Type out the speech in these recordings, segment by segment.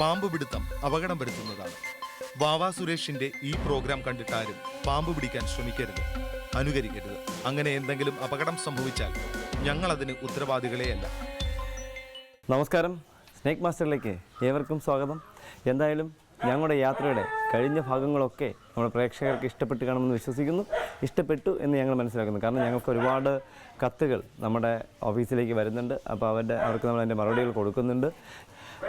പാമ്പ് പിടുത്തം അപകടം വരുത്തുന്നതാണ് വാവാ സുരേഷിന്റെ ഈ പ്രോഗ്രാം കണ്ടിട്ടാരും പാമ്പ് പിടിക്കാൻ ശ്രമിക്കരുത് അനുകരിക്കരുത്. അങ്ങനെ എന്തെങ്കിലും അപകടം സംഭവിച്ചാൽ ഞങ്ങൾ അതിന് ഉത്തരവാദികളെയല്ല. നമസ്കാരം. സ്നേക് മാസ്റ്ററിലേക്ക് ഏവർക്കും സ്വാഗതം. എന്തായാലും ഞങ്ങളുടെ യാത്രയുടെ കഴിഞ്ഞ ഭാഗങ്ങളൊക്കെ നമ്മുടെ പ്രേക്ഷകർക്ക് ഇഷ്ടപ്പെട്ട് കാണുമെന്ന് വിശ്വസിക്കുന്നു. ഇഷ്ടപ്പെട്ടു എന്ന് ഞങ്ങൾ മനസ്സിലാക്കുന്നു. കാരണം ഞങ്ങൾക്ക് ഒരുപാട് കത്തുകൾ നമ്മുടെ ഓഫീസിലേക്ക് വരുന്നുണ്ട്. അപ്പോൾ അവരുടെ അവർക്ക് നമ്മൾ അതിന്റെ മറുപടികൾ കൊടുക്കുന്നുണ്ട്.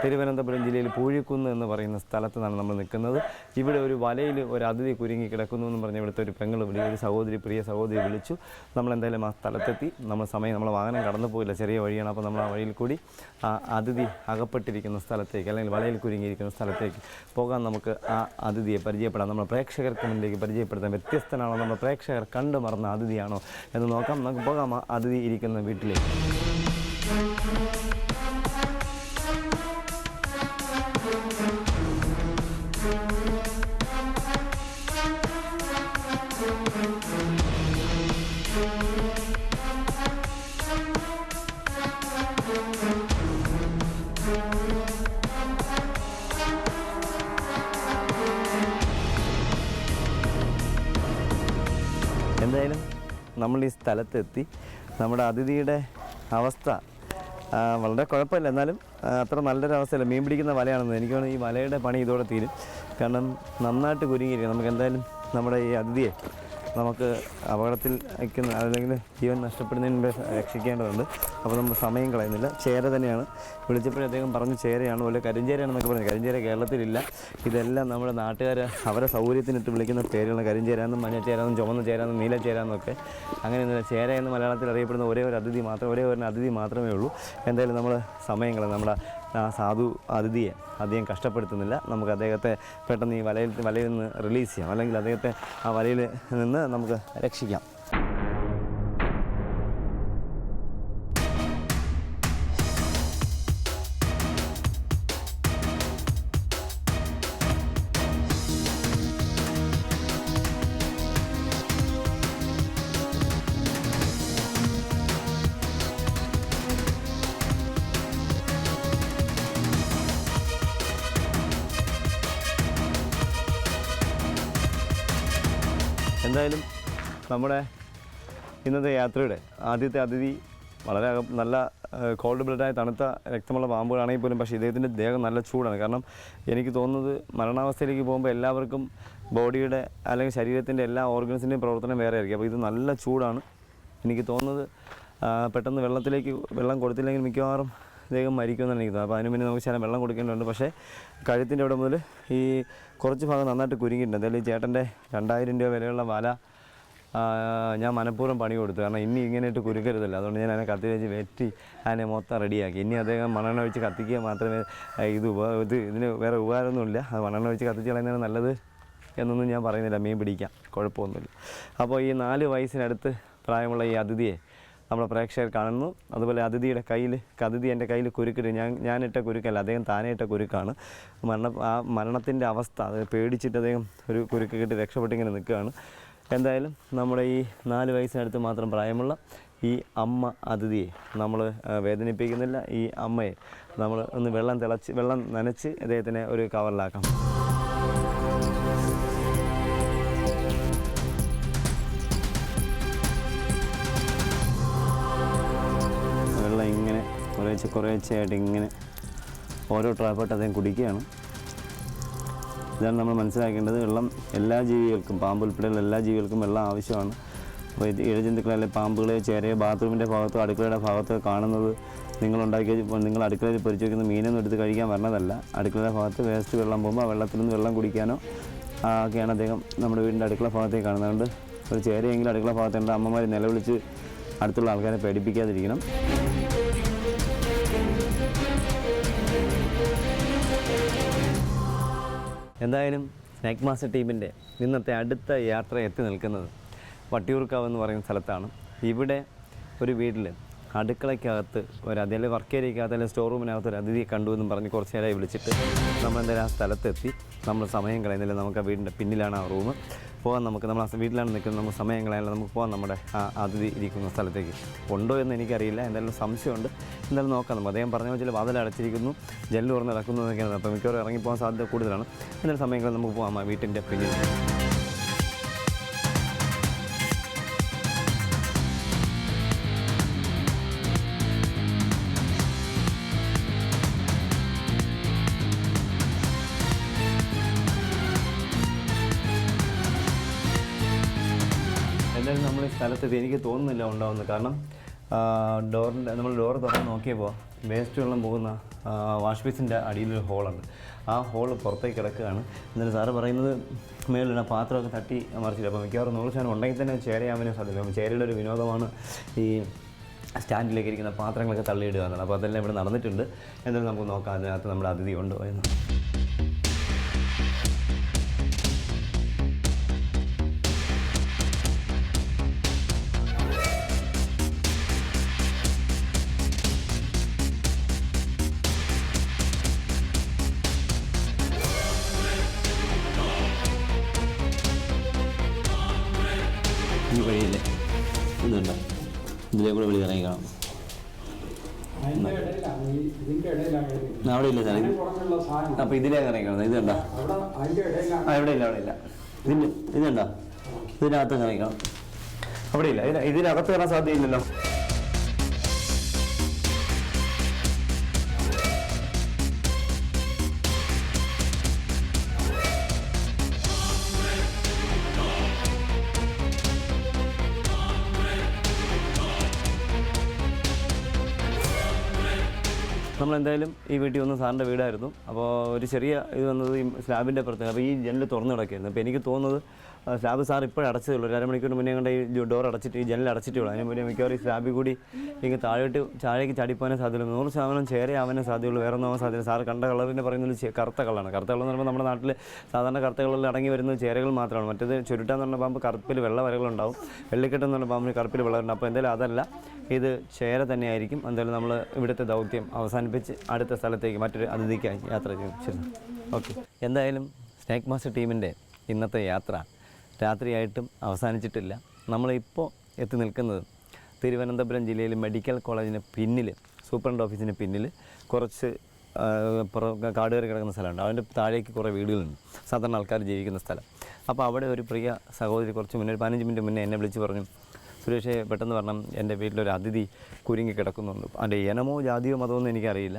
തിരുവനന്തപുരം ജില്ലയിൽ പൂഴിക്കുന്ന് എന്ന് പറയുന്ന സ്ഥലത്താണ് നമ്മൾ നിൽക്കുന്നത്. ഇവിടെ ഒരു വലയിൽ ഒരു അതിഥി കുരുങ്ങി കിടക്കുന്നു എന്ന് പറഞ്ഞ ഇവിടുത്തെ ഒരു പെങ്ങൾ വിളി ഒരു സഹോദരി പ്രിയ സഹോദരി വിളിച്ചു. നമ്മൾ എന്തായാലും ആ സ്ഥലത്തെത്തി. നമ്മൾ സമയം നമ്മൾ വാഹനം കടന്നു പോയില്ല. ചെറിയ വഴിയാണ്. അപ്പോൾ നമ്മൾ ആ വഴിയിൽ കൂടി ആ അതിഥി അകപ്പെട്ടിരിക്കുന്ന സ്ഥലത്തേക്ക് അല്ലെങ്കിൽ വലയിൽ കുരുങ്ങിയിരിക്കുന്ന സ്ഥലത്തേക്ക് പോകാൻ നമുക്ക് ആ അതിഥിയെ പരിചയപ്പെടാം. നമ്മൾ പ്രേക്ഷകർക്ക് മുന്നിലേക്ക് പരിചയപ്പെടുത്താൻ വ്യത്യസ്തനാണോ? നമ്മൾ പ്രേക്ഷകർ കണ്ടു മറന്ന അതിഥിയാണോ? എന്ന് നോക്കാം. നമുക്ക് പോകാം ആ അതിഥി ഇരിക്കുന്ന വീട്ടിലേക്ക്. നമ്മൾ ഈ സ്ഥലത്തെത്തി നമ്മുടെ അതിഥിയുടെ അവസ്ഥ വളരെ കുഴപ്പമില്ല. എന്നാലും അത്ര നല്ലൊരു അവസ്ഥയല്ല. മീൻ പിടിക്കുന്ന വലയാണെന്ന് എനിക്ക് വേണമെങ്കിൽ ഈ വലയുടെ പണി ഇതോടെ തീരും. കാരണം നന്നായിട്ട് കുരുങ്ങിയിരിക്കും നമുക്ക് എന്തായാലും നമ്മുടെ ഈ അതിഥിയെ നമുക്ക് അപകടത്തിൽ അയക്കുന്ന അല്ലെങ്കിൽ ജീവൻ നഷ്ടപ്പെടുന്നതിന് മുമ്പേ രക്ഷിക്കേണ്ടതുണ്ട്. അപ്പോൾ നമ്മൾ സമയം കളയുന്നില്ല. ചേര തന്നെയാണ്. വിളിച്ചപ്പോഴേ അദ്ദേഹം പറഞ്ഞു ചേരയാണ്. പോലെ കരിഞ്ചേരയാണെന്നൊക്കെ പറഞ്ഞു. കരിഞ്ചേര കേരളത്തിലില്ല. ഇതെല്ലാം നമ്മുടെ നാട്ടുകാർ അവരെ സൗകര്യത്തിനിട്ട് വിളിക്കുന്ന പേരുകളാണ്. കരിഞ്ചേരാന്നും മഞ്ഞ ചേരാന്നും ചുവന്ന ചേരാന്നും നീല ചേരാന്നൊക്കെ അങ്ങനെയൊന്നുമില്ല ചേര എന്ന് മലയാളത്തിൽ അറിയപ്പെടുന്ന ഒരേ ഒരു അതിഥി മാത്രം ഒരേ ഒരു അതിഥി മാത്രമേ ഉള്ളൂ. എന്തായാലും നമ്മൾ സമയം കളയാം. നമ്മുടെ ആ സാധു അതിഥിയെ അധികം കഷ്ടപ്പെടുത്തുന്നില്ല. നമുക്ക് അദ്ദേഹത്തെ പെട്ടെന്ന് ഈ വലയിൽ വലയിൽ നിന്ന് റിലീസ് ചെയ്യാം. അല്ലെങ്കിൽ അദ്ദേഹത്തെ ആ വലയിൽ നിന്ന് നമുക്ക് രക്ഷിക്കാം. എന്തായാലും നമ്മുടെ ഇന്നത്തെ യാത്രയുടെ ആദ്യത്തെ അതിഥി വളരെ നല്ല കോൾഡ് ബ്ലഡായ തണുത്ത രക്തമുള്ള പാമ്പുകളാണെങ്കിൽ പോലും പക്ഷേ ഇദ്ദേഹത്തിന്റെ ദേഹം നല്ല ചൂടാണ്. കാരണം എനിക്ക് തോന്നുന്നത് മരണാവസ്ഥയിലേക്ക് പോകുമ്പോൾ എല്ലാവർക്കും ബോഡിയുടെ അല്ലെങ്കിൽ ശരീരത്തിന്റെ എല്ലാ ഓർഗൻസിന്റെയും പ്രവർത്തനം വേറെ ആയിരിക്കും. അപ്പോൾ ഇത് നല്ല ചൂടാണ്. എനിക്ക് തോന്നുന്നത് പെട്ടെന്ന് വെള്ളത്തിലേക്ക് വെള്ളം കൊടുത്തില്ലെങ്കിൽ മിക്കവാറും ഇദ്ദേഹം മരിക്കുമെന്നാണ് എനിക്ക് തോന്നുന്നത്. അപ്പോൾ അതിന് മുന്നേ നമുക്ക് ശകലം വെള്ളം കൊടുക്കേണ്ടതുണ്ട്. പക്ഷേ കഴുത്തിന്റെ അവിടെ മുതൽ ഈ കുറച്ച് ഭാഗം നന്നായിട്ട് കുരുങ്ങിയിട്ടുണ്ട്. എന്തായാലും ഈ ചേട്ടന്റെ രണ്ടായിരം രൂപ വിലയുള്ള വല ഞാൻ മനഃപൂർവം പണി കൊടുത്തു. കാരണം ഇനി ഇങ്ങനെയിട്ട് കുരുക്കരുതല്ലോ. അതുകൊണ്ട് ഞാൻ അതിനെ കത്തി വെച്ച് വെറ്റി അതിനെ മൊത്തം റെഡിയാക്കി. ഇനി അദ്ദേഹം മണ്ണെണ്ണ ഒഴിച്ച് കത്തിക്കുക മാത്രമേ ഇത് ഇത് ഇതിന് വേറെ ഉപകാരമൊന്നുമില്ല. അത് മണ്ണെണ്ണ ഒഴിച്ച് കത്തിച്ച് കളയുന്നതാണ് നല്ലത് എന്നൊന്നും ഞാൻ പറയുന്നില്ല. മീൻ പിടിക്കാം. കുഴപ്പമൊന്നുമില്ല. അപ്പോൾ ഈ നാല് വയസ്സിനടുത്ത് പ്രായമുള്ള ഈ അതിഥിയെ നമ്മുടെ പ്രേക്ഷകർ കാണുന്നു. അതുപോലെ അതിഥിയുടെ കയ്യിൽ അതിഥി എന്റെ കയ്യിൽ കുരുക്കിട്ട് ഞാൻ ഞാനിട്ട കുരുക്കല്ല അദ്ദേഹം താനേ ഇട്ട കുരുക്കാണ്. മരണ ആ മരണത്തിന്റെ അവസ്ഥ അത് പേടിച്ചിട്ട് അദ്ദേഹം ഒരു കുരുക്ക് കിട്ടി രക്ഷപ്പെട്ടിങ്ങനെ നിൽക്കുകയാണ്. എന്തായാലും നമ്മുടെ ഈ നാല് വയസ്സിനടുത്ത് മാത്രം പ്രായമുള്ള ഈ അമ്മ അതിഥിയെ നമ്മൾ വേദനിപ്പിക്കുന്നില്ല. ഈ അമ്മയെ നമ്മൾ ഒന്ന് വെള്ളം തിളച്ച് വെള്ളം നനച്ച് അദ്ദേഹത്തിനെ ഒരു കവറിലാക്കാം. കുറേശ്ശെ കുറേശ്ശെയായിട്ട് ഇങ്ങനെ ഓരോ ട്രാപ്പായിട്ട് അദ്ദേഹം കുടിക്കുകയാണ്. ഇതാണ് നമ്മൾ മനസ്സിലാക്കേണ്ടത്. വെള്ളം എല്ലാ ജീവികൾക്കും പാമ്പ് ഉൾപ്പെടെയുള്ള എല്ലാ ജീവികൾക്കും വെള്ളം ആവശ്യമാണ്. അപ്പോൾ ഇഴജന്തുക്കളെ പാമ്പുകളെ ചേരയെ ബാത്റൂമിന്റെ ഭാഗത്തോ അടുക്കളയുടെ ഭാഗത്തോ കാണുന്നത് നിങ്ങളുണ്ടാക്കിയ ഇപ്പോൾ നിങ്ങൾ അടുക്കളയിൽ പൊരിച്ചു വയ്ക്കുന്ന മീനൊന്നും എടുത്ത് കഴിക്കാൻ വരണതല്ല. അടുക്കളയുടെ ഭാഗത്ത് വേസ്റ്റ് വെള്ളം പോകുമ്പോൾ ആ വെള്ളത്തിൽ നിന്ന് വെള്ളം കുടിക്കാനോ ഒക്കെയാണ് അദ്ദേഹം നമ്മുടെ വീടിന്റെ അടുക്കള ഭാഗത്തേക്ക് കാണുന്നത്. അതുകൊണ്ട് ഒരു ചേരയെങ്കിലും അടുക്കള ഭാഗത്തുണ്ട് അമ്മമാർ നിലവിളിച്ച് അടുത്തുള്ള ആൾക്കാരെ പേടിപ്പിക്കാതിരിക്കണം. എന്തായാലും സ്നാക്ക് മാസ്റ്റർ ടീമിന്റെ ഇന്നത്തെ അടുത്ത യാത്ര എത്തി നിൽക്കുന്നത് വട്ടിയൂർക്കാവ് എന്ന് പറയുന്ന സ്ഥലത്താണ്. ഇവിടെ ഒരു വീട്ടിൽ അടുക്കളയ്ക്കകത്ത് ഒരു അതിൽ വർക്ക് ഏരിയക്കകത്ത് അല്ലെങ്കിൽ സ്റ്റോർ റൂമിനകത്ത് ഒരു അതിഥിയെ കണ്ടു എന്നും പറഞ്ഞ് കുറച്ച് നേരമായി വിളിച്ചിട്ട് നമ്മൾ എന്തായാലും ആ സ്ഥലത്തെത്തി. നമ്മൾ സമയം കളയുന്നില്ല. നമുക്ക് ആ വീടിന്റെ പിന്നിലാണ് ആ റൂം പോകാൻ നമുക്ക് നമ്മൾ വീട്ടിലാണ് നിൽക്കുന്നത് നമുക്ക് സമയം കളയാനുള്ള നമുക്ക് പോകാം നമ്മുടെ അതിഥി ഇരിക്കുന്ന സ്ഥലത്തേക്ക്. ഉണ്ടോ എന്ന് എനിക്കറിയില്ല. എന്തായാലും സംശയമുണ്ട്. എന്തായാലും നോക്കാം നമുക്ക്. അദ്ദേഹം പറഞ്ഞ വെച്ചാൽ വാതിൽ അടച്ചിരിക്കുന്നു. ജെല്ല് തുറന്ന് നടക്കുന്നു എന്നൊക്കെയാണ്. അപ്പോൾ മിക്കവാറും ഇറങ്ങിപ്പോകാൻ സാധ്യത കൂടുതലാണ്. എന്തായാലും സമയങ്ങളിൽ നമുക്ക് പോകാം. ആ വീട്ടിന്റെ പിന്നിൽ. എന്തായാലും നമ്മൾ ഈ സ്ഥലത്തെത്തി. എനിക്ക് തോന്നുന്നില്ല ഉണ്ടാവുന്നത് കാരണം ഡോറിന്റെ നമ്മൾ ഡോർ തുറന്ന് നോക്കിയപ്പോൾ വേസ്റ്റ് വെള്ളം പോകുന്ന വാഷ് ബേസിന്റെ അടിയിലൊരു ഹോളുണ്ട്. ആ ഹോൾ പുറത്തേക്ക് കിടക്കുകയാണ്. എന്നാലും സാറ് പറയുന്നത് ആ പാത്രമൊക്കെ തട്ടി മറിച്ചില്ല അപ്പോൾ മിക്കവാറും നൂറ് ശതമാനം ഉണ്ടെങ്കിൽ തന്നെ ചേരയാവാനും സാധ്യത ചേരയുടെ ഒരു വിനോദമാണ് ഈ സ്റ്റാൻഡിലേക്ക് ഇരിക്കുന്ന പാത്രങ്ങളൊക്കെ തള്ളിയിടുക എന്നുള്ളത് അപ്പോൾ അതെല്ലാം ഇവിടെ നടന്നിട്ടുണ്ട്. എന്തായാലും നമുക്ക് നോക്കാം. അതിനകത്ത് നമ്മുടെ അതിഥി ഉണ്ടോ എന്ന്. അപ്പോൾ ഇതിലേ ഇറങ്ങി ഇത് കണ്ടോ? ആ ഇവിടെ ഇല്ല അവിടെ ഇല്ല. ഇതിന് ഇതുണ്ടോ ഇതിനകത്ത് ഇറങ്ങി അവിടെ ഇല്ല ഇതിനകത്ത് കയറാൻ സാധ്യതയില്ലല്ലോ. നമ്മളെന്തായാലും ഈ വീട്ടിൽ വന്ന് സാറിന്റെ വീടായിരുന്നു. അപ്പോൾ ഒരു ചെറിയ ഇത് വന്നത് ഈ സ്ലാബിന്റെ പുറത്ത് അപ്പോൾ ഈ ജനൽ തുറന്നു കിടക്കുകയായിരുന്നു. അപ്പോൾ എനിക്ക് തോന്നുന്നത് സ്ലാബ് സാർ ഇപ്പോൾ അടച്ചതേ ഉള്ളൂ. ഒരു അരമണിക്കൂർ മുന്നേ കൊണ്ട് ഈ ഡോർ അടച്ചിട്ട് ഈ ജനൽ അടച്ചിട്ടേ ഉള്ളൂ. അതിന് മുന്നേ മിക്കവാറും ഈ സ്ലാബിൽ കൂടി ഇങ്ങ് താഴോട്ട് താഴേക്ക് ചാടിപ്പോകാനേ സാധ്യതയുള്ളൂ. നൂറ് ശതമാനം ചേരയാവാനേ സാധ്യതയുള്ളൂ. വേറെ ഒന്നും സാധ്യത സാർ കണ്ട കളറിന്റെ പറയുന്നത് കറുത്ത കളറാണ് കറുത്ത കളർ എന്ന് പറയുമ്പോൾ നമ്മുടെ നാട്ടിൽ സാധാരണ കറുത്ത കളറിൽ അടങ്ങി വരുന്നത് ചേരകൾ മാത്രമാണ്. മറ്റേത് ചുരുട്ടാന്ന് പറഞ്ഞ പാമ്പ് കറുപ്പിൽ വെള്ള വരകളുണ്ടാവും വെള്ളിക്കെട്ടെന്ന് പറഞ്ഞ പാമ്പിന് കറുപ്പിൽ വെള്ളമുണ്ട് അപ്പോൾ എന്തായാലും അതല്ല. ഇത് ചേര തന്നെയായിരിക്കും. എന്തായാലും നമ്മൾ ഇവിടുത്തെ ദൗത്യം അവസാനിപ്പിച്ച് അടുത്ത സ്ഥലത്തേക്ക് മറ്റൊരു അതിഥിക്കായി യാത്ര ചെയ്യും. ഓക്കെ. എന്തായാലും സ്നേക്ക് മാസ്റ്റർ ടീമിന്റെ ഇന്നത്തെ യാത്ര രാത്രിയായിട്ടും അവസാനിച്ചിട്ടില്ല. നമ്മളിപ്പോൾ എത്തി നിൽക്കുന്നത് തിരുവനന്തപുരം ജില്ലയിൽ മെഡിക്കൽ കോളേജിന് പിന്നിൽ സൂപ്രണ്ട് ഓഫീസിന് പിന്നിൽ കുറച്ച് കാട് കിടക്കുന്ന സ്ഥലമുണ്ട്. അതിന്റെ താഴേക്ക് കുറേ വീടുകളുണ്ട്. സാധാരണ ആൾക്കാർ ജീവിക്കുന്ന സ്ഥലം. അപ്പോൾ അവിടെ ഒരു പ്രിയ സഹോദരി കുറച്ച് മുന്നേ ഒരു പതിനഞ്ച് മിനിറ്റ് മുന്നേ എന്നെ വിളിച്ച് പറഞ്ഞു സുരേഷെ പെട്ടെന്ന് പറഞ്ഞാൽ എന്റെ വീട്ടിലൊരു അതിഥി കുരുങ്ങി കിടക്കുന്നുണ്ട്. അതിന്റെ ഇനമോ ജാതിയോ മതമോ ഒന്നും എനിക്കറിയില്ല.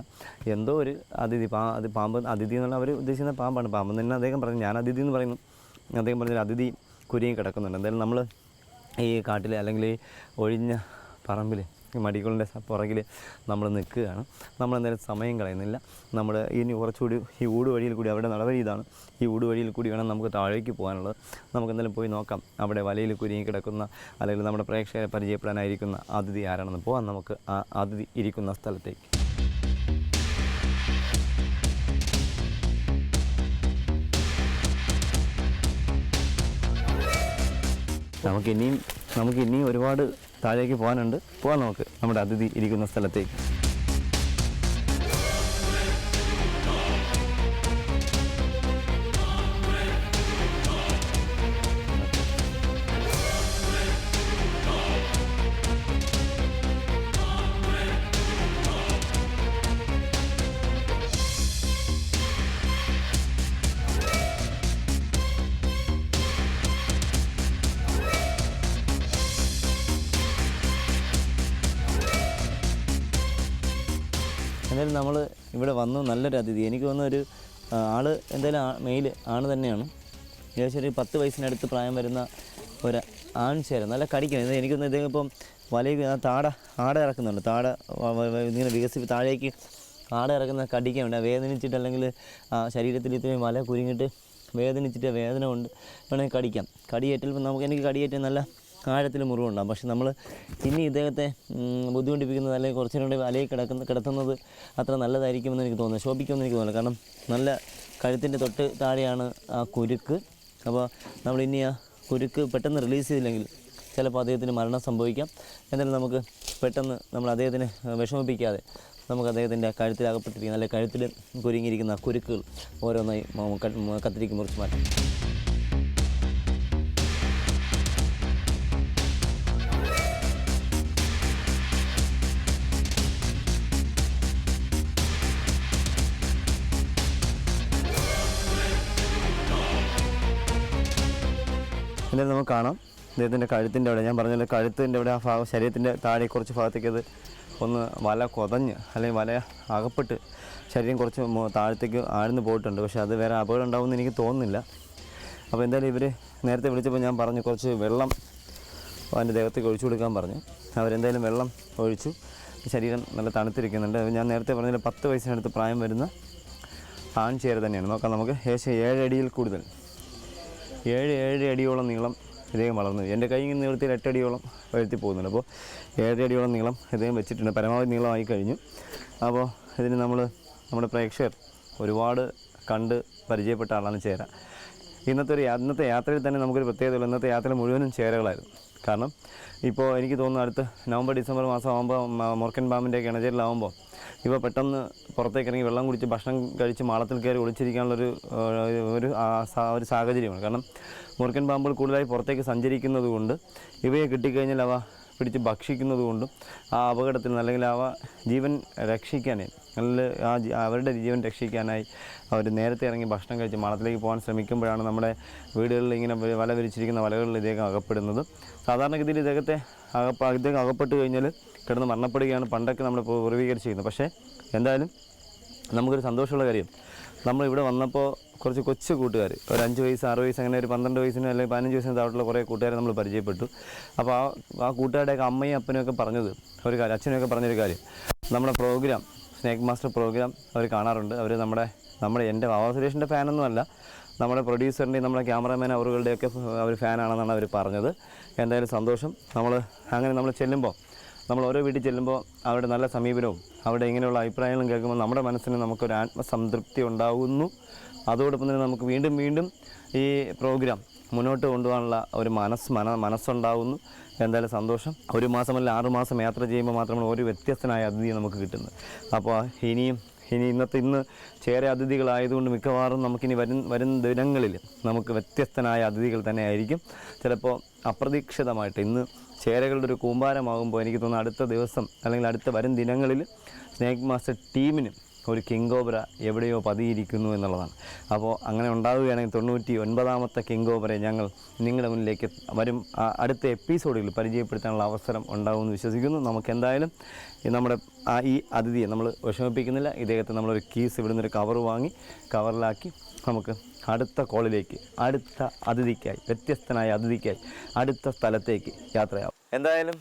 എന്തോ ഒരു അതിഥി പാ അത് പാമ്പ് അതിഥി എന്നുള്ള അവർ ഉദ്ദേശിക്കുന്ന പാമ്പാണ്. പാമ്പ് തന്നെ അദ്ദേഹം പറഞ്ഞു. ഞാൻ അതിഥി എന്ന് പറയുന്നു. അദ്ദേഹം പറഞ്ഞൊരു അതിഥി കുരുങ്ങി കിടക്കുന്നുണ്ട്. എന്തായാലും നമ്മൾ ഈ കാട്ടിൽ അല്ലെങ്കിൽ ഒഴിഞ്ഞ പറമ്പിൽ മടികളുടെ പുറകിൽ നമ്മൾ നിൽക്കുകയാണ്. നമ്മൾ എന്തായാലും സമയം കളയുന്നില്ല. നമ്മൾ ഇനി കുറച്ചുകൂടി ഈ ഊട് വഴിയിൽ കൂടി അവിടെ നടപടി ഇതാണ്. ഈ ഊട് വഴിയിൽ കൂടി വേണം നമുക്ക് താഴേക്ക് പോകാനുള്ളത്. നമുക്ക് എന്തായാലും പോയി നോക്കാം. അവിടെ വലയിൽ കുരുങ്ങി കിടക്കുന്ന അല്ലെങ്കിൽ നമ്മുടെ പ്രേക്ഷകരെ പരിചയപ്പെടാനായിരിക്കുന്ന അതിഥി ആരാണെന്ന് പോകാം നമുക്ക് ആ അതിഥി ഇരിക്കുന്ന സ്ഥലത്തേക്ക്. നമുക്ക് ഇനിയും നമുക്ക് ഇനിയും ഒരുപാട് താഴേക്ക് പോകാനുണ്ട്. പോകാം നമുക്ക്. നമ്മുടെ അതിഥി ഇരിക്കുന്ന സ്ഥലത്തേക്ക്. എന്തായാലും നമ്മൾ ഇവിടെ വന്നു നല്ലൊരു അതിഥി. എനിക്ക് തോന്നുന്ന ഒരു ആൾ എന്തായാലും മെയിൽ ആണ് തന്നെയാണ്. ഏകദേശം ഒരു പത്ത് വയസ്സിനടുത്ത് പ്രായം വരുന്ന ഒരു ആൺചേരം നല്ല കടിക്കണം. എനിക്ക് തോന്നുന്നു ഇദ്ദേഹം ഇപ്പം വലയിൽ താട ആട ഇറക്കുന്നുണ്ട്. താട ഇങ്ങനെ വികസിപ്പ് താഴേക്ക് ആട ഇറക്കുന്ന കടിക്കുന്നുണ്ട് വേദനിച്ചിട്ട് അല്ലെങ്കിൽ ശരീരത്തിൽ ഇത്രയും വല കുരുങ്ങിട്ട് വേദനിച്ചിട്ട് വേദന കൊണ്ട് വേണമെങ്കിൽ കടിക്കാം. കടിയേറ്റൽ നമുക്ക് എനിക്ക് കടിയേറ്റ നല്ല ആഴത്തിൽ മുറിവുണ്ടാകും. പക്ഷെ നമ്മൾ ഇനി ഇദ്ദേഹത്തെ ബുദ്ധിമുട്ടിപ്പിക്കുന്നത് അല്ലെങ്കിൽ കുറച്ചുകൂടി വലയിൽ കിടക്കുന്ന കിടത്തുന്നത് അത്ര നല്ലതായിരിക്കുമെന്ന് എനിക്ക് തോന്നുന്നു. ശോഭിക്കുമെന്ന് എനിക്ക് തോന്നുന്നു. കാരണം നല്ല കഴുത്തിന്റെ തൊട്ട് താഴെയാണ് ആ കുരുക്ക്. അപ്പോൾ നമ്മൾ ഇനി ആ കുരുക്ക് പെട്ടെന്ന് റിലീസ് ചെയ്തില്ലെങ്കിൽ ചിലപ്പോൾ അദ്ദേഹത്തിന് മരണം സംഭവിക്കാം. എന്നാലും നമുക്ക് പെട്ടെന്ന് നമ്മൾ അദ്ദേഹത്തിനെ വിഷമിപ്പിക്കാതെ നമുക്ക് അദ്ദേഹത്തിന്റെ കഴുത്തിൽ അകപ്പെട്ടിരിക്കുന്ന അല്ലെങ്കിൽ കഴുത്തിൽ കുരുങ്ങിയിരിക്കുന്ന കുരുക്കുകൾ ഓരോന്നായി കത്തിരിക്ക് മുറിച്ച് മാറ്റാം. കാണാം. അദ്ദേഹത്തിന്റെ കഴുത്തിന്റെ അവിടെ ഞാൻ പറഞ്ഞല്ലോ കഴുത്തിന്റെ അവിടെ ആ ഭാഗം ശരീരത്തിന്റെ താഴെ കുറച്ച് ഭാഗത്തേക്ക് അത് ഒന്ന് വല കൊതഞ്ഞ് അല്ലെങ്കിൽ വല അകപ്പെട്ട് ശരീരം കുറച്ച് താഴത്തേക്ക് ആഴ്ന്നു പോയിട്ടുണ്ട്. പക്ഷേ അത് വേറെ അപകടം ഉണ്ടാവുമെന്ന് എനിക്ക് തോന്നുന്നില്ല. അപ്പോൾ എന്തായാലും ഇവർ നേരത്തെ വിളിച്ചപ്പോൾ ഞാൻ പറഞ്ഞു കുറച്ച് വെള്ളം അതിന്റെ ദേഹത്തേക്ക് ഒഴിച്ചു കൊടുക്കാൻ പറഞ്ഞു. അവരെന്തായാലും വെള്ളം ഒഴിച്ചു. ശരീരം നല്ല തണുത്തിരിക്കുന്നുണ്ട്. ഞാൻ നേരത്തെ പറഞ്ഞതിൽ പത്ത് വയസ്സിനടുത്ത് പ്രായം വരുന്ന ആൺ ചേര തന്നെയാണ്. നോക്കാം നമുക്ക് ഏകദേശം ഏഴ് അടിയിൽ കൂടുതൽ. ഏഴ് ഏഴ് അടിയോളം നീളം ഇദ്ദേഹം വളർന്നു. എന്റെ കൈ ഇങ്ങനെ നീളത്തിൽ എട്ടടിയോളം വരുത്തി പോകുന്നുണ്ട്. അപ്പോൾ ഏഴ് അടിയോളം നീളം ഇദ്ദേഹം വെച്ചിട്ടുണ്ട്. പരമാവധി നീളമായി കഴിഞ്ഞു. അപ്പോൾ ഇതിന് നമ്മൾ നമ്മുടെ പ്രേക്ഷകർ ഒരുപാട് കണ്ട് പരിചയപ്പെട്ട ആളാണ് ചേര. ഇന്നത്തെ ഒരു ഇന്നത്തെ യാത്രയിൽ തന്നെ നമുക്കൊരു പ്രത്യേകത ഇന്നത്തെ യാത്ര മുഴുവനും ചേരകളായിരുന്നു. കാരണം ഇപ്പോൾ എനിക്ക് തോന്നുന്നു അടുത്ത് നവംബർ ഡിസംബർ മാസം ആകുമ്പോൾ മൊർക്കൻ പാമ്പിന്റെ കിണചേരിലാവുമ്പോൾ ഇവ പെട്ടെന്ന് പുറത്തേക്ക് ഇറങ്ങി വെള്ളം കുടിച്ച് ഭക്ഷണം കഴിച്ച് മാളത്തിൽ കയറി ഒളിച്ചിരിക്കാനുള്ളൊരു ഒരു ഒരു സാഹചര്യമാണ്. കാരണം മുറുക്കൻ പാമ്പുകൾ കൂടുതലായി പുറത്തേക്ക് സഞ്ചരിക്കുന്നത് കൊണ്ട് ഇവയെ കിട്ടിക്കഴിഞ്ഞാൽ അവ പിടിച്ച് ഭക്ഷിക്കുന്നത് കൊണ്ടും ആ അപകടത്തിൽ നിന്ന് അല്ലെങ്കിൽ അവ ജീവൻ രക്ഷിക്കാനായി അല്ലെങ്കിൽ ആ അവരുടെ ജീവൻ രക്ഷിക്കാനായി അവർ നേരത്തെ ഇറങ്ങി ഭക്ഷണം കഴിച്ച് മാളത്തിലേക്ക് പോകാൻ ശ്രമിക്കുമ്പോഴാണ് നമ്മുടെ വീടുകളിൽ ഇങ്ങനെ വല വിരിച്ചിരിക്കുന്ന വലകളിൽ ഇദ്ദേഹം അകപ്പെടുന്നത്. സാധാരണഗതിയിൽ ഇദ്ദേഹത്തെ അകപ്പ ഇദ്ദേഹം അകപ്പെട്ട് കഴിഞ്ഞാൽ കിടന്ന് മരണപ്പെടുകയാണ് പണ്ടൊക്കെ നമ്മൾ പൂർവീകരിച്ച് ചെയ്യുന്നത് പക്ഷേ എന്തായാലും നമുക്കൊരു സന്തോഷമുള്ള കാര്യം. നമ്മൾ ഇവിടെ വന്നപ്പോൾ കുറച്ച് കൊച്ചു കൂട്ടുകാർ ഒരു അഞ്ച് വയസ്സ് ആറ് വയസ്സ് അങ്ങനെ ഒരു പന്ത്രണ്ട് വയസ്സിന് അല്ലെങ്കിൽ പതിനഞ്ച് വയസ്സിന് താഴോട്ടുള്ള കുറേ കൂട്ടുകാരെ നമ്മൾ പരിചയപ്പെട്ടു. അപ്പോൾ ആ ആ കൂട്ടുകാരുടെയൊക്കെ അമ്മയും അപ്പനും ഒക്കെ പറഞ്ഞത് ഒരു കാര്യം അച്ഛനൊക്കെ പറഞ്ഞൊരു കാര്യം. നമ്മുടെ പ്രോഗ്രാം സ്നേക്ക് മാസ്റ്റർ പ്രോഗ്രാം അവർ കാണാറുണ്ട്. അവർ നമ്മുടെ നമ്മുടെ എന്റെ ബാബാ സുരേഷിന്റെ ഫാനൊന്നുമല്ല നമ്മുടെ പ്രൊഡ്യൂസറിന്റെയും നമ്മുടെ ക്യാമറാമാൻ അവറുകളുടെയൊക്കെ അവർ ഫാനാണെന്നാണ് അവർ പറഞ്ഞത്. എന്തായാലും സന്തോഷം. നമ്മൾ അങ്ങനെ നമ്മൾ ചെല്ലുമ്പോൾ നമ്മൾ ഓരോ വീട്ടിൽ ചെല്ലുമ്പോൾ അവിടെ നല്ല സമീപനവും അവിടെ ഇങ്ങനെയുള്ള അഭിപ്രായങ്ങളും കേൾക്കുമ്പോൾ നമ്മുടെ മനസ്സിന് നമുക്കൊരു ആത്മസംതൃപ്തി ഉണ്ടാകുന്നു അതോടൊപ്പം തന്നെ നമുക്ക് വീണ്ടും വീണ്ടും ഈ പ്രോഗ്രാം മുന്നോട്ട് കൊണ്ടുപോകാനുള്ള ഒരു മനസ്സ് മന മനസ്സുണ്ടാകുന്നു എന്തായാലും സന്തോഷം. ഒരു മാസമല്ല ആറ് മാസം യാത്ര ചെയ്യുമ്പോൾ മാത്രമാണ് ഒരു വ്യത്യസ്തനായ അതിഥി നമുക്ക് കിട്ടുന്നത്. അപ്പോൾ ഇനിയും ഇനി ഇന്നത്തെ ഇന്ന് ചേരെ അതിഥികളായതുകൊണ്ട് മിക്കവാറും നമുക്കിനി വരും വരും ദിനങ്ങളിൽ നമുക്ക് വ്യത്യസ്തനായ അതിഥികൾ തന്നെ ആയിരിക്കും. ചിലപ്പോൾ അപ്രതീക്ഷിതമായിട്ട് ഇന്ന് ചേരകളുടെ ഒരു കൂമ്പാരമാകുമ്പോൾ എനിക്ക് തോന്നുന്നു അടുത്ത ദിവസം അല്ലെങ്കിൽ അടുത്ത വരും ദിനങ്ങളിൽ സ്നേക് മാസ്റ്റർ ടീമിന് ഒരു കിങ് കോബ്ര എവിടെയോ പതിയിരിക്കുന്നു എന്നുള്ളതാണ്. അപ്പോൾ അങ്ങനെ ഉണ്ടാവുകയാണെങ്കിൽ തൊണ്ണൂറ്റി ഒൻപതാമത്തെ കിങ് കോബ്രയെ ഞങ്ങൾ നിങ്ങളുടെ മുന്നിലേക്ക് വരും. അടുത്ത എപ്പിസോഡിൽ പരിചയപ്പെടുത്താനുള്ള അവസരം ഉണ്ടാകുമെന്ന് വിശ്വസിക്കുന്നു. നമുക്ക് എന്തായാലും നമ്മുടെ ഈ അതിഥിയെ നമ്മൾ വിഷമിപ്പിക്കുന്നില്ല. ഇദ്ദേഹത്തെ നമ്മളൊരു കീസ് ഇവിടുന്ന് ഒരു കവർ വാങ്ങി കവറിലാക്കി നമുക്ക് അടുത്ത കോളിലേക്ക് അടുത്ത അതിഥിക്കായി വ്യത്യസ്തനായ അതിഥിക്കായി അടുത്ത സ്ഥലത്തേക്ക് യാത്രയാവും. എന്തായാലും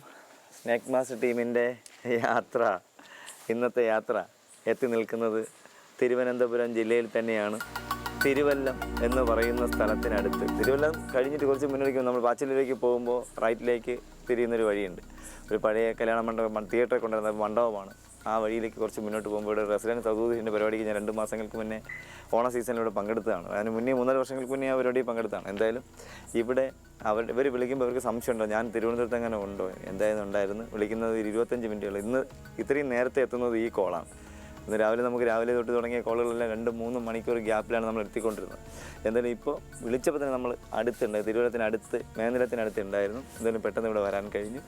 സ്നേക് മാസ് ടീമിന്റെ യാത്ര ഇന്നത്തെ യാത്ര എത്തി നിൽക്കുന്നത് തിരുവനന്തപുരം ജില്ലയിൽ തന്നെയാണ്. തിരുവല്ലം എന്ന് പറയുന്ന സ്ഥലത്തിനടുത്ത്. തിരുവല്ലം കഴിഞ്ഞിട്ട് കുറച്ച് മുന്നോട്ട് നമ്മൾ വാച്ചിലേക്ക് പോകുമ്പോൾ റൈറ്റിലേക്ക് തിരിയുന്നൊരു വഴിയുണ്ട്. ഒരു പഴയ കല്യാണ മണ്ഡപം തിയേറ്ററൊക്കെ കൊണ്ടുവരുന്ന മണ്ഡപമാണ്. ആ വഴിയിലേക്ക് കുറച്ച് മുന്നോട്ട് പോകുമ്പോൾ ഇവിടെ റെസിഡൻസ് സൗദൂദിന്റെ പരിപാടിക്ക് ഞാൻ രണ്ട് മാസങ്ങൾക്ക് മുന്നേ ഓണ സീസണിലൂടെ പങ്കെടുത്തതാണ്. അതിന് മുന്നേ മൂന്നര വർഷങ്ങൾക്ക് മുന്നേ ആ പരിപാടി പങ്കെടുത്താണ്. എന്തായാലും ഇവിടെ അവർ ഇവർ വിളിക്കുമ്പോൾ അവർക്ക് സംശയമുണ്ടോ? ഞാൻ തിരുവനന്തപുരത്ത് അങ്ങനെ ഉണ്ടോ? എന്തായാലും ഉണ്ടായിരുന്നു വിളിക്കുന്നത് ഇരുപത്തഞ്ച് മിനിറ്റുകൾ. ഇന്ന് ഇത്രയും നേരത്തെ എത്തുന്നത് ഈ കോളാണ്. ഇന്ന് രാവിലെ നമുക്ക് രാവിലെ തൊട്ട് തുടങ്ങിയ കോളുകളെല്ലാം രണ്ട് മൂന്ന് മണിക്കൂർ ഗ്യാപ്പിലാണ് നമ്മൾ എത്തിക്കൊണ്ടിരുന്നത്. എന്തായാലും ഇപ്പോൾ വിളിച്ചപ്പോൾ തന്നെ നമ്മൾ അടുത്തുണ്ട് തിരുവനന്തപുരത്തിന് അടുത്ത് മേനിലത്തിനടുത്ത് ഉണ്ടായിരുന്നു. എന്തായാലും പെട്ടെന്ന് ഇവിടെ വരാൻ കഴിഞ്ഞു.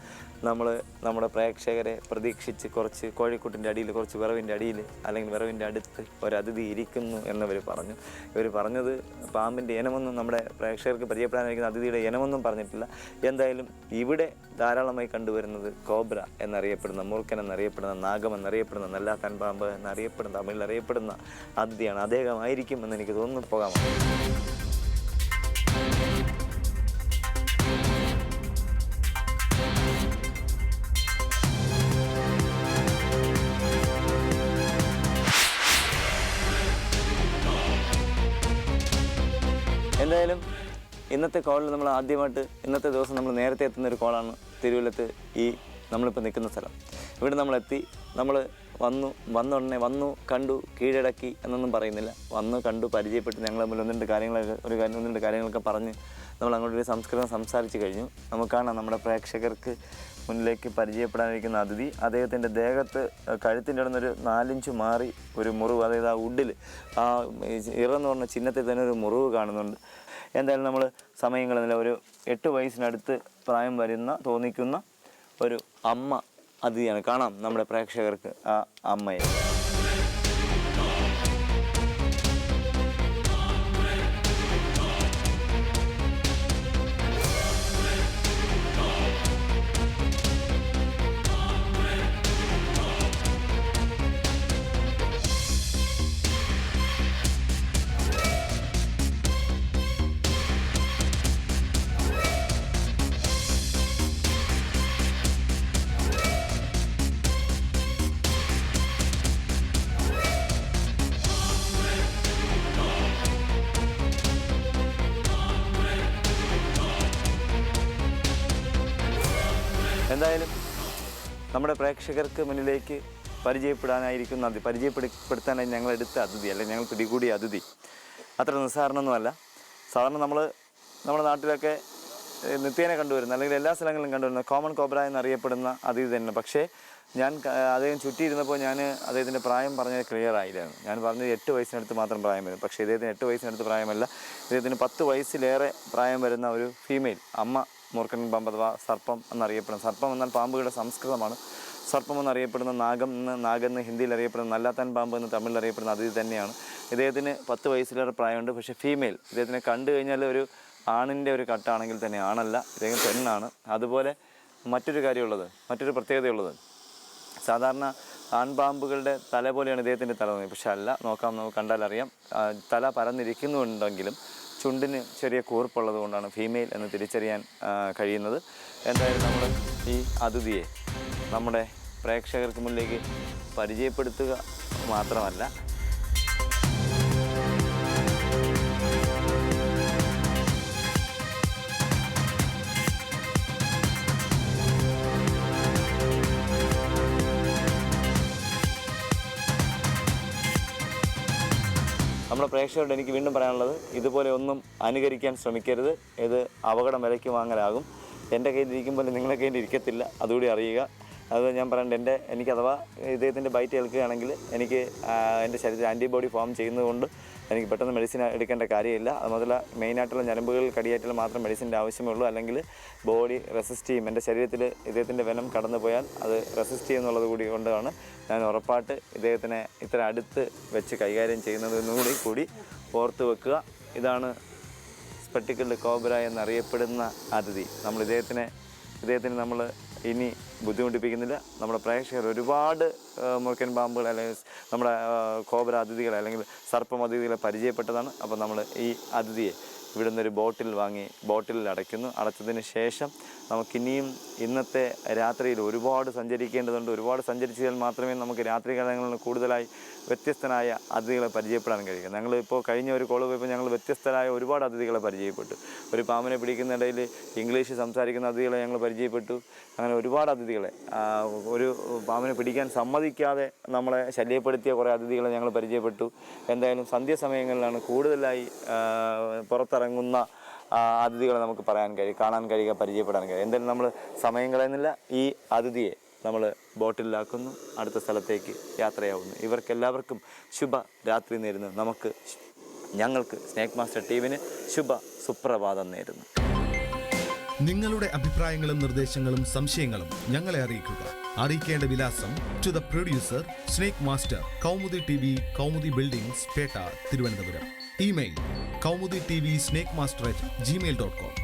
നമ്മൾ നമ്മുടെ പ്രേക്ഷകരെ പ്രതീക്ഷിച്ച് കുറച്ച് കോഴിക്കോട്ടിന്റെ അടിയിൽ കുറച്ച് വിറവിന്റെ അടിയിൽ അല്ലെങ്കിൽ വിറവിന്റെ അടുത്ത് ഒരതിഥി ഇരിക്കുന്നു എന്നവർ പറഞ്ഞു. ഇവർ പറഞ്ഞത് പാമ്പിന്റെ ഇനമൊന്നും നമ്മുടെ പ്രേക്ഷകർക്ക് പരിചയപ്പെടാനിരിക്കുന്ന അതിഥിയുടെ ഇനമൊന്നും പറഞ്ഞിട്ടില്ല. എന്തായാലും ഇവിടെ ധാരാളമായി കണ്ടുവരുന്നത് കോബ്ര എന്നറിയപ്പെടുന്ന മൂർഖൻ എന്നറിയപ്പെടുന്ന നാഗം എന്നറിയപ്പെടുന്ന നല്ലാത്താൻ പാമ്പ് എന്നറിയപ്പെടുന്ന തമിഴിൽ അറിയപ്പെടുന്ന അതിഥിയാണ് അദ്ദേഹമായിരിക്കും എന്ന് എനിക്ക് തോന്നുന്നു. പോകാം. എന്തായാലും ഇന്നത്തെ കോളിൽ നമ്മൾ ആദ്യമായിട്ട് ഇന്നത്തെ ദിവസം നമ്മൾ നേരത്തെ എത്തുന്ന ഒരു കോളാണ് തിരുവല്ലത്ത് ഈ നമ്മളിപ്പോൾ നിൽക്കുന്ന സ്ഥലം. ഇവിടെ നമ്മളെത്തി നമ്മൾ വന്നു വന്ന ഉടനെ വന്നു കണ്ടു കീഴടക്കി എന്നൊന്നും പറയുന്നില്ല. വന്നു കണ്ടു പരിചയപ്പെട്ട്. ഞങ്ങൾ തമ്മിൽ ഒന്ന് രണ്ട് കാര്യങ്ങളൊക്കെ ഒരു കാര്യം ഒന്ന് രണ്ട് കാര്യങ്ങളൊക്കെ പറഞ്ഞ് നമ്മൾ അങ്ങോട്ടൊരു സംസ്കൃതം സംസാരിച്ച് കഴിഞ്ഞു. നമുക്ക് കാണാം നമ്മുടെ പ്രേക്ഷകർക്ക് മുന്നിലേക്ക് പരിചയപ്പെടാനിരിക്കുന്ന അതിഥി. അദ്ദേഹത്തിന്റെ ദേഹത്ത് കഴുത്തിന്റെ അവിടെ നിന്നൊരു നാലിഞ്ച് മാറി ഒരു മുറിവ് അതായത് ആ ഉഡിൽ ആ ഇറന്ന് പറഞ്ഞ ചിഹ്നത്തിൽ തന്നെ ഒരു മുറിവ് കാണുന്നുണ്ട്. എന്തായാലും നമ്മൾ സമയങ്ങളെന്നില്ല ഒരു എട്ട് വയസ്സിനടുത്ത് പ്രായം വരുന്ന തോന്നിക്കുന്ന ഒരു അമ്മ അതിഥിയാണ് കാണാം നമ്മുടെ പ്രേക്ഷകർക്ക് ആ അമ്മയെ. എന്തായാലും നമ്മുടെ പ്രേക്ഷകർക്ക് മുന്നിലേക്ക് പരിചയപ്പെടാനായിരിക്കുന്ന അതി പരിചയപ്പെടുത്താനായി ഞങ്ങൾ എടുത്ത അതിഥി അല്ലെങ്കിൽ ഞങ്ങൾ പിടികൂടിയ അതിഥി. അത്ര നിസ്സാരണമൊന്നുമല്ല സാധാരണ നമ്മൾ നമ്മുടെ നാട്ടിലൊക്കെ നിത്യേനെ കണ്ടുവരുന്ന അല്ലെങ്കിൽ എല്ലാ സ്ഥലങ്ങളിലും കണ്ടുവരുന്ന കോമൺ കോബ്ര എന്നറിയപ്പെടുന്ന അതിഥി തന്നെ. പക്ഷേ ഞാൻ അദ്ദേഹം ചുറ്റിയിരുന്നപ്പോൾ ഞാൻ അദ്ദേഹത്തിന്റെ പ്രായം പറഞ്ഞത് ക്ലിയർ ആയില്ലായിരുന്നു. ഞാൻ പറഞ്ഞത് എട്ട് വയസ്സിനടുത്ത് മാത്രം പ്രായം വരും. പക്ഷേ ഇദ്ദേഹത്തിന് എട്ട് വയസ്സിനടുത്ത് പ്രായമല്ല. ഇദ്ദേഹത്തിന് പത്ത് വയസ്സിലേറെ പ്രായം വരുന്ന ഒരു ഫീമെയിൽ അമ്മ മൂർഖൻ പാമ്പ് അഥവാ സർപ്പം എന്നറിയപ്പെടുന്നത് സർപ്പം എന്നാൽ പാമ്പുകളുടെ സംസ്കൃതമാണ്. സർപ്പം എന്നറിയപ്പെടുന്ന നാഗം എന്ന് നാഗം എന്ന് ഹിന്ദിയിൽ അറിയപ്പെടുന്ന നല്ലാത്താൻ പാമ്പ് എന്ന് തമിഴിൽ അറിയപ്പെടുന്ന അതിഥി തന്നെയാണ്. ഇദ്ദേഹത്തിന് പത്ത് വയസ്സിലേറെ പ്രായമുണ്ട്. പക്ഷേ ഫീമെയിൽ ഇദ്ദേഹത്തിനെ കണ്ടു കഴിഞ്ഞാൽ ഒരു ആണിന്റെ ഒരു കട്ടാണെങ്കിൽ തന്നെ ആണല്ല. ഇദ്ദേഹം പെണ്ണാണ്. അതുപോലെ മറ്റൊരു കാര്യമുള്ളത്. മറ്റൊരു പ്രത്യേകതയുള്ളത്. സാധാരണ ആൺപാമ്പുകളുടെ തല പോലെയാണ് ഇദ്ദേഹത്തിന്റെ തല പക്ഷെ അല്ല. നോക്കാം. നമുക്ക് കണ്ടാലറിയാം. തല പരന്നിരിക്കുന്നുണ്ടെങ്കിലും ചുണ്ടിന് ചെറിയ കൂർപ്പുള്ളത് കൊണ്ടാണ് ഫീമെയിൽ എന്ന് തിരിച്ചറിയാൻ കഴിയുന്നത്. എന്തായാലും നമ്മൾ ഈ അതിഥിയെ നമ്മുടെ പ്രേക്ഷകർക്ക് മുന്നിലേക്ക് പരിചയപ്പെടുത്തുക മാത്രമല്ല പ്രേക്ഷകരോട് എനിക്ക് വീണ്ടും പറയാനുള്ളത് ഇതുപോലെ ഒന്നും അനുകരിക്കാൻ ശ്രമിക്കരുത്. ഇത് അപകടം വിലയ്ക്ക് വാങ്ങലാകും. എന്റെ കയ്യിൽ ഇരിക്കുമ്പോൾ നിങ്ങളെ കയ്യിൽ ഇരിക്കത്തില്ല. അതുകൂടി അറിയുക. അത് ഞാൻ പറയണ്ട എന്റെ എനിക്ക് അഥവാ ഇദ്ദേഹത്തിന്റെ ബൈറ്റ് ഏൽക്കുകയാണെങ്കിൽ എനിക്ക് എന്റെ ശരീരത്തിൽ ആന്റിബോഡി ഫോം ചെയ്യുന്നതുകൊണ്ട് എനിക്ക് പെട്ടെന്ന് മെഡിസിൻ എടുക്കേണ്ട കാര്യമില്ല. അത് മുതല മെയിനായിട്ടുള്ള ഞരമ്പുകൾ കടിയേറ്റാൽ മാത്രം മെഡിസിന്റെ ആവശ്യമേ അല്ലെങ്കിൽ ബോഡി റെസിസ്റ്റ് ചെയ്യും. എന്റെ ശരീരത്തിൽ ഇദ്ദേഹത്തിന്റെ വെനം കടന്നു പോയാൽ അത് റെസിസ്റ്റ് ചെയ്യുന്നുള്ളത് കൂടി കൊണ്ടാണ് ഞാൻ ഉറപ്പായിട്ട് ഇദ്ദേഹത്തിനെ ഇത്ര അടുത്ത് വെച്ച് കൈകാര്യം ചെയ്യുന്നതെന്നുകൂടി കൂടി ഓർത്ത് വെക്കുക. ഇതാണ് സ്പെട്ടിക്കൽഡ് കോബ്ര എന്നറിയപ്പെടുന്ന അതിഥി. നമ്മൾ ഇദ്ദേഹത്തിനെ ഇദ്ദേഹത്തിന് നമ്മൾ ഇനി ബുദ്ധിമുട്ടിപ്പിക്കുന്നില്ല. നമ്മുടെ പ്രേക്ഷകർ ഒരുപാട് മുറുക്കൻ പാമ്പുകൾ അല്ലെങ്കിൽ നമ്മുടെ കോബ്ര അതിഥികളെ അല്ലെങ്കിൽ സർപ്പം അതിഥികളെ പരിചയപ്പെട്ടതാണ്. അപ്പോൾ നമ്മൾ ഈ അതിഥിയെ ഇവിടെ നിന്നൊരു ബോട്ടിൽ വാങ്ങി ബോട്ടിലിൽ അടയ്ക്കുന്നു. അടച്ചതിന് ശേഷം നമുക്കിനിയും ഇന്നത്തെ രാത്രിയിൽ ഒരുപാട് സഞ്ചരിക്കേണ്ടതുണ്ട്. ഒരുപാട് സഞ്ചരിച്ചാൽ മാത്രമേ നമുക്ക് രാത്രി കാലങ്ങളിൽ കൂടുതലായി വ്യത്യസ്തനായ അതിഥികളെ പരിചയപ്പെടാൻ കഴിയും. ഞങ്ങളിപ്പോൾ കഴിഞ്ഞ ഒരു കോൾ പോയപ്പോൾ ഞങ്ങൾ വ്യത്യസ്തരായ ഒരുപാട് അതിഥികളെ പരിചയപ്പെട്ടു. ഒരു പാമ്പിനെ പിടിക്കുന്നിടയിൽ ഇംഗ്ലീഷ് സംസാരിക്കുന്ന അതിഥികളെ ഞങ്ങൾ പരിചയപ്പെട്ടു. അങ്ങനെ ഒരുപാട് അതിഥികളെ ഒരു പാമ്പിനെ പിടിക്കാൻ സമ്മതിക്കാതെ നമ്മളെ ശല്യപ്പെടുത്തിയ കുറേ അതിഥികളെ ഞങ്ങൾ പരിചയപ്പെട്ടു. എന്തായാലും സന്ധ്യാസമയങ്ങളിലാണ് കൂടുതലായി ആ, പുറത്തിറങ്ങുന്ന അതിഥികളെ നമുക്ക് പറയാൻ കഴിയും കാണാൻ കഴിയുക പരിചയപ്പെടാൻ കഴിയും എന്തായാലും നമ്മൾ സമയം കളയുന്നില്ല. ഈ അതിഥിയെ നമ്മൾ ബോട്ടിലാക്കുന്നു. അടുത്ത സ്ഥലത്തേക്ക് യാത്രയാവുന്നു. ഇവർക്കെല്ലാവർക്കും ശുഭ രാത്രി നേരുന്നു. നമുക്ക് ഞങ്ങൾക്ക് സ്നേക് മാസ്റ്റർ ടീമിന് ശുഭ സുപ്രഭാതം നേരുന്നു. നിങ്ങളുടെ അഭിപ്രായങ്ങളും നിർദ്ദേശങ്ങളും സംശയങ്ങളും ഞങ്ങളെ അറിയിക്കുക. അറിയിക്കേണ്ട വിലാസം to the producer snake master Kaumudi T V Kaumudi buildings Pettah Thiruvananthapuram. Email Kaumudi T V snake master at gmail dot com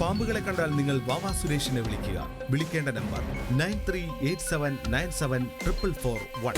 പാമ്പുകളെ കണ്ടാൽ നിങ്ങൾ വാവാ സുരേഷിനെ വിളിക്കുക. വിളിക്കേണ്ട number nine three eight seven nine seven triple four one.